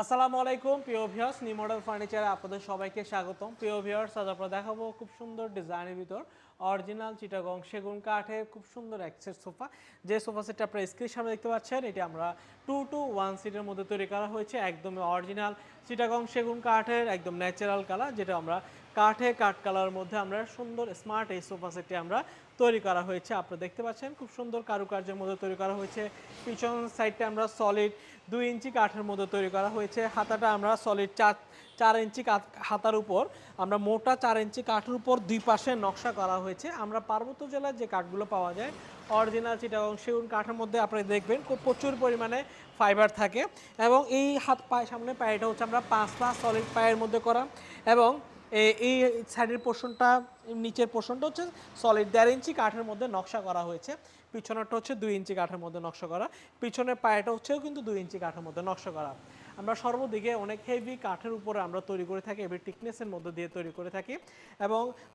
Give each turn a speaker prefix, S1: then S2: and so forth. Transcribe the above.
S1: আসসালামু আলাইকুম, প্রিয় ভিউয়ার্স নিউ মডেল ফার্নিচারে আপনাদের সবাইকে স্বাগতম। প্রিয় ভিউয়ার্স আজ আমরা দেখাবো খুব সুন্দর ডিজাইনের ভিতর অরিজিনাল চিটাগং সেগুন কাঠের খুব সুন্দর অ্যাক্সেস সোফা। যে সোফা সেটটা আপনারা স্ক্রিনের সামনে দেখতে পাচ্ছেন, এটি আমরা টু টু ওয়ান সিটের মধ্যে তৈরি করা হয়েছে একদম অরিজিনাল চিটাগং সেগুন কাঠের, একদম ন্যাচারাল কালার যেটা আমরা কাঠে কাঠ কালারের মধ্যে আমরা সুন্দর স্মার্ট এই সোফা সেটটি আমরা তৈরি করা হয়েছে। আপনারা দেখতে পাচ্ছেন খুব সুন্দর কারুকার্যের মধ্যে তৈরি করা হয়েছে। পিছন সাইডটা আমরা সলিড দুই ইঞ্চি কাঠের মধ্যে তৈরি করা হয়েছে। হাতাটা আমরা সলিড চার চার ইঞ্চি হাতার উপর আমরা মোটা চার ইঞ্চি কাঠের উপর দুই পাশে নকশা করা হয়েছে। আমরা পার্বত্য জেলার যে কাঠগুলো পাওয়া যায় অরিজিনাল চিটাগং সেগুন কাঠের মধ্যে আপনারা দেখবেন খুব প্রচুর পরিমাণে ফাইবার থাকে এবং এই হাত পায়ে সামনে পায়েটা হচ্ছে আমরা পাঁচ পাঁচটা সলিড পায়ের মধ্যে করা এবং এই সাইডের পোর্শনটা নিচের পোর্শনটা হচ্ছে সলিড দেড় ইঞ্চি কাঠের মধ্যে নকশা করা হয়েছে। পিছনেরটা হচ্ছে দুই ইঞ্চি কাঠের মধ্যে নকশা করা। পিছনের পায়েটা হচ্ছেও কিন্তু দুই ইঞ্চি কাঠের মধ্যে নকশা করা। আমরা সর্বদিকে অনেক হেভি কাঠের উপরে আমরা তৈরি করে থাকি হেভি টিকনেসের মধ্যে দিয়ে তৈরি করে থাকি। এবং